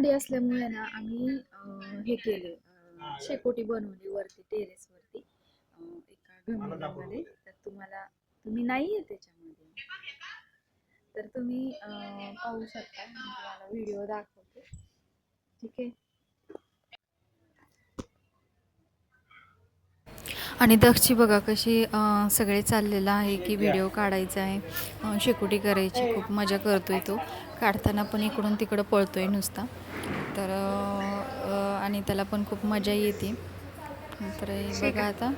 थंडी असल्यामुळे ना आम्ही हे केले. शेकोटी बनवली वरती टेरेस वरती. एका तर तुम्हाला तुम्ही नाही आहे त्याच्यामध्ये. तर तुम्ही पाहू शकता. मी तुम्हाला व्हिडिओ दाखवते. ठीक आहे? आणि दक्षची बघा कशी सगळे चाललेलं आहे की व्हिडिओ काढायचा आहे. शेकोटी करायची खूप मजा करतोय तो. काढताना पण इकडून तिकडं पळतोय नुसता. तर आणि त्याला पण खूप मजा येते. तर हे बघा आता.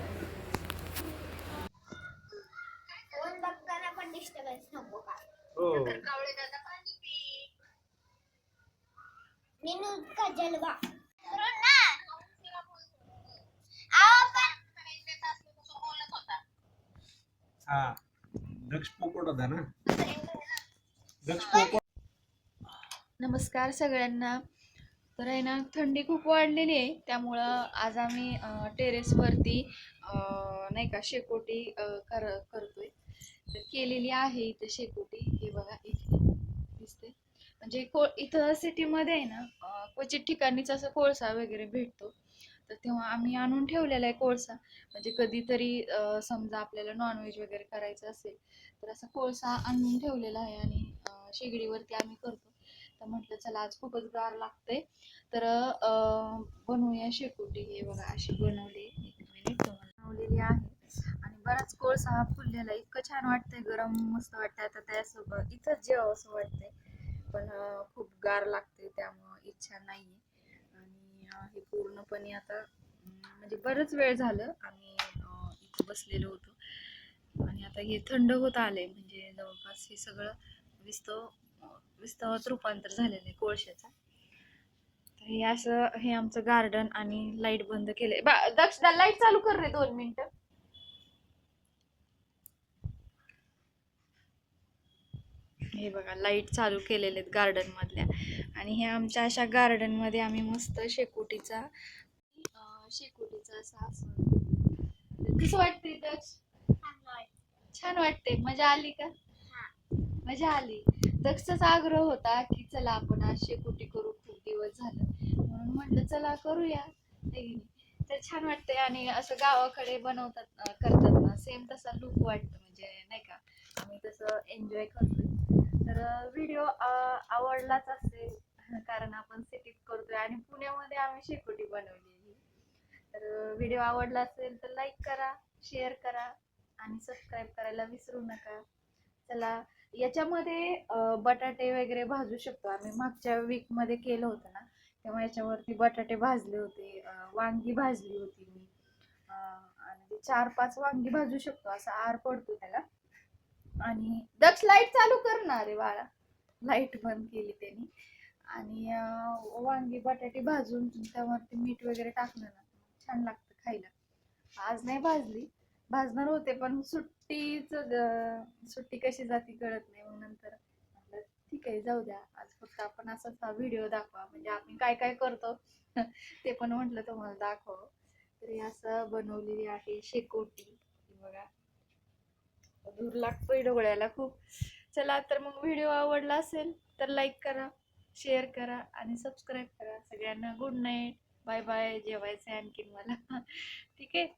हो. निनू का जलवा करू ना आओ पण हा. दक्ष पोपट होता ना दक्ष पोपट नमस्कार सगळ्यांना. तर आहे ना थंडी खूप वाढलेली आहे. त्यामुळं आज आम्ही टेरेसवरती नाही का शेकोटी कर करतोय. तर केलेली आहे इथं शेकोटी. हे बघा इथे दिसते म्हणजे को इथं सिटीमध्ये आहे ना क्वचित ठिकाणीच असं कोळसा वगैरे भेटतो. तर तेव्हा आम्ही आणून ठेवलेला आहे कोळसा. म्हणजे कधीतरी समजा आपल्याला नॉनव्हेज वगैरे करायचं असेल तर असा कोळसा आणून ठेवलेला आहे आणि शेगडीवरती आम्ही करतो. तर म्हटलं चला आज खूपच गार लागतंय. तर बनवूया शेकोटी. हे बघा अशी बनवली एक मिनिट बनवलेली आहे. आणि बराच कोळसा हा फुललेला इतकं छान वाटतंय गरम मस्त वाटतंय. आता त्यासोबत इथंच जेवावं असं वाटतंय. पण खूप गार लागते त्यामुळं इच्छा नाहीये. हे पूर्णपणे आता म्हणजे बरंच वेळ झालं. आम्ही इथं बसलेलो होतो. आणि आता हे थंड होत आले म्हणजे जवळपास हे सगळं विस्तव विस्तवात रूपांतर झालेलं आहे कोळशाचा. तर हे असं हे आमचं गार्डन आणि लाइट बंद केलंय. बा दक्ष लाइट चालू कर रे दोन मिनिटं. हे बघा लाइट चालू केलेले आहेत गार्डन मधल्या. आणि हे आमच्या अशा गार्डनमध्ये आम्ही मस्त शेकोटीचा शेकोटीचा असा असं कसं वाटते दक्ष छान वाटते मजा आली का? मजा आली. दक्षचा आग्रह होता की चला आपण आज शेकोटी करू. खूप दिवस झालं. म्हणून म्हटलं चला करूया. नाही? तर छान वाटते आणि असं गावाकडे बनवतात करतात ना सेम तसा लुक वाटतं. म्हणजे नाही का? आम्ही तसं एन्जॉय करतोय. तर व्हिडिओ आवडलाच असेल कारण आपण सिटीत करतोय आणि पुण्यामध्ये आम्ही शेकोटी बनवलेली. तर व्हिडिओ आवडला असेल तर लाईक करा शेअर करा आणि सबस्क्राईब करायला विसरू नका. चला याच्यामध्ये बटाटे वगैरे भाजू शकतो. आम्ही मागच्या वीकमध्ये केलं होतं ना तेव्हा याच्यावरती बटाटे भाजले होते वांगी भाजली होती मी. आणि चार पाच वांगी भाजू शकतो असा आर पडतो त्याला. आणि दक्ष लाइट चालू करणार आहे बाळा. लाइट बंद केली त्यांनी. आणि वांगी बटाटे भाजून त्यावरती मीठ वगैरे टाकलं ना छान लागतं खायला. आज नाही भाजली. भाजणार होते पण सुट्टीच सुट्टी कशी जाती कळत नाही. मग नंतर ठीक आहे जाऊ द्या. आज फक्त आपण असाच हा व्हिडिओ दाखवा. म्हणजे आम्ही काय काय करतो ते पण म्हटलं तुम्हाला दाखव तरी असं बनवलेली आहे शेकोटी. बघा. दूर लागतोय डोळ्याला खूप. चला तर मग व्हिडिओ आवडला असेल तर लाईक करा. शेअर करा आणि सबस्क्राईब करा. सगळ्यांना गुड नाईट. Bye bye. जेवायचं आहे आणखीन मला. ठीक आहे?